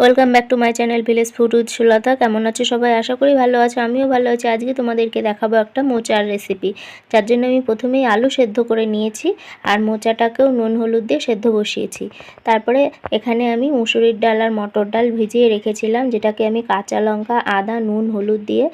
Welcome back to my channel village food with Sulata কেমন আছে সবাই? আশা করি ভালো আছে, আমিও ভালো আছি। আজকে তোমাদেরকে দেখাবো একটা মোচার রেসিপি যার জন্য আমি প্রথমেই আলু সেদ্ধ করে নিয়েছি আর মোচাটাকেও নুন হলুদ দিয়ে সেদ্ধ বসিয়েছি। তারপরে এখানে আমি মুসুরির ডাল আর মটর ডাল ভিজিয়ে রেখেছিলাম, যেটাকে আমি কাঁচা লঙ্কা, আদা, নুন, হলুদ দিয়ে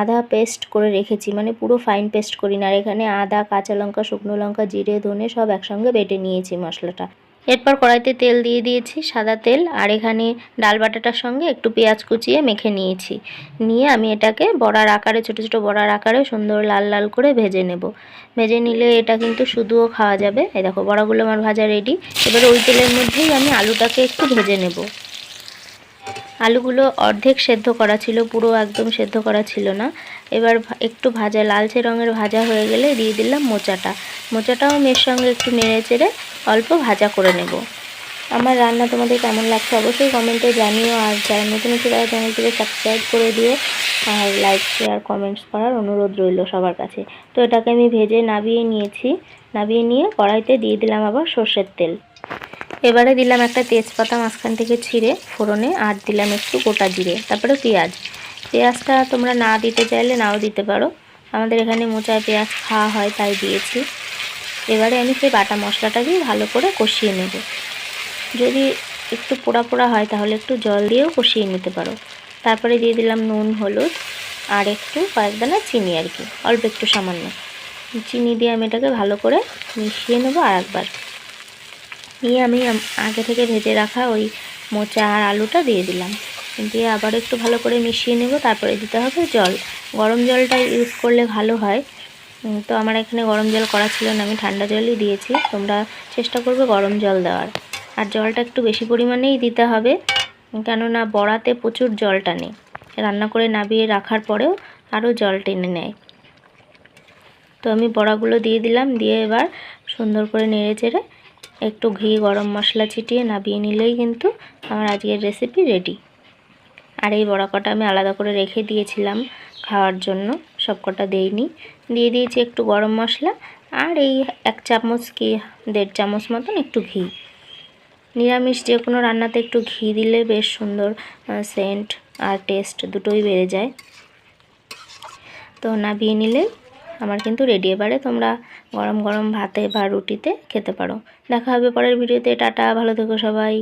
আদা পেস্ট করে রেখেছি। মানে পুরো ফাইন পেস্ট করি না। আর এখানে আদা, কাঁচা লঙ্কা, শুকনো লঙ্কা, জিরে, ধনে সব একসঙ্গে বেটে নিয়েছি মশলাটা। এরপর কড়াইতে তেল দিয়ে দিয়েছি সাদা তেল, আর এখানে ডাল বাটাটার সঙ্গে একটু পেঁয়াজ কুচিয়ে মেখে নিয়েছি। নিয়ে আমি এটাকে বড়ার আকারে, ছোট ছোট বড়ার আকারে সুন্দর লাল লাল করে ভেজে নেব। ভেজে নিলে এটা কিন্তু শুধুও খাওয়া যাবে। এই দেখো, বড়াগুলো আমার ভাজা রেডি এবার ওই তেলের মধ্যেই আমি আলুটাকে একটু ভেজে নেব। আলুগুলো অর্ধেক সেদ্ধ করা ছিল, পুরো একদম সেদ্ধ করা ছিল না। এবার একটু ভাজা, লালচে রঙের ভাজা হয়ে গেলে দিয়ে দিলাম মোচাটা। মোচাটাও মেয়ের সঙ্গে একটু নেড়ে চেড়ে অল্প ভাজা করে নেব। আমার রান্না তোমাদের কেমন লাগছে অবশ্যই কমেন্টে জানিও, আর যারা নতুন তারা চ্যানেলটিকে সাবস্ক্রাইব করে দিও। আর লাইক শেয়ার কমেন্টস করার অনুরোধ রইল সবার কাছে। তো এটাকে আমি ভেজে নাবিয়ে নিয়েছি। নাবিয়ে নিয়ে কড়াইতে দিয়ে দিলাম আবার সর্ষের তেল। এবারে দিলাম একটা তেজপাতা মাঝখান থেকে ছিঁড়ে ফোড়নে, আর দিলাম একটু গোটা জিরে, তারপরে পেঁয়াজ। পেঁয়াজটা তোমরা না দিতে চাইলে নাও দিতে পারো। আমাদের এখানে মোচায় পেঁয়াজ খাওয়া হয়, তাই দিয়েছি। এবারে আমি সেই বাটা মশলাটা দিয়ে ভালো করে কষিয়ে নেব। যদি একটু পোড়া পোড়া হয়, তাহলে একটু জল দিয়েও কষিয়ে নিতে পারো। তারপরে দিয়ে দিলাম নুন, হলুদ, আর একটু কয়েকদানা চিনি আর কি, অল্প একটু সামান্য। চিনি দিয়ে আমি এটাকে ভালো করে মিশিয়ে নেব আর একবার নিয়ে আমি আগে থেকে ভেজে রাখা ওই মোচা আর আলুটা দিয়ে দিলাম। দিয়ে আবার একটু ভালো করে মিশিয়ে নেব, তারপরে দিতে হবে জল। গরম জলটা ইউজ করলে ভালো হয়। তো আমার এখানে গরম জল করা ছিল না, আমি ঠান্ডা জলই দিয়েছি। তোমরা চেষ্টা করবে গরম জল দেওয়ার। আর জলটা একটু বেশি পরিমাণেই দিতে হবে, কেননা বড়াতে প্রচুর জল টানে রান্না করে নাবিয়ে রাখার পরেও আরও জল টেনে নেয়। তো আমি বড়াগুলো দিয়ে দিলাম, দিয়ে এবার সুন্দর করে নেড়ে চেড়ে একটু ঘি, গরম মশলা ছিটিয়ে নাবিয়ে নিলেই কিন্তু আমার আজকের রেসিপি রেডি আর এই বড়া কটা আমি আলাদা করে রেখে দিয়েছিলাম খাওয়ার জন্য, সব কটা দেইনি। দিয়ে দিয়েছি একটু গরম মশলা আর এই এক চামচ কি, দেড় চামচ মতন একটু ঘি। নিরামিষ যে কোনো রান্নাতে একটু ঘি দিলে বেশ সুন্দর সেন্ট আর টেস্ট দুটোই বেড়ে যায়। তো নাবিয়ে নিলে আমার কিন্তু রেডি এবারে তোমরা গরম গরম ভাতে বা রুটিতে খেতে পারো। দেখা হবে পরের ভিডিওতে। টাটা, ভালো থেকো সবাই।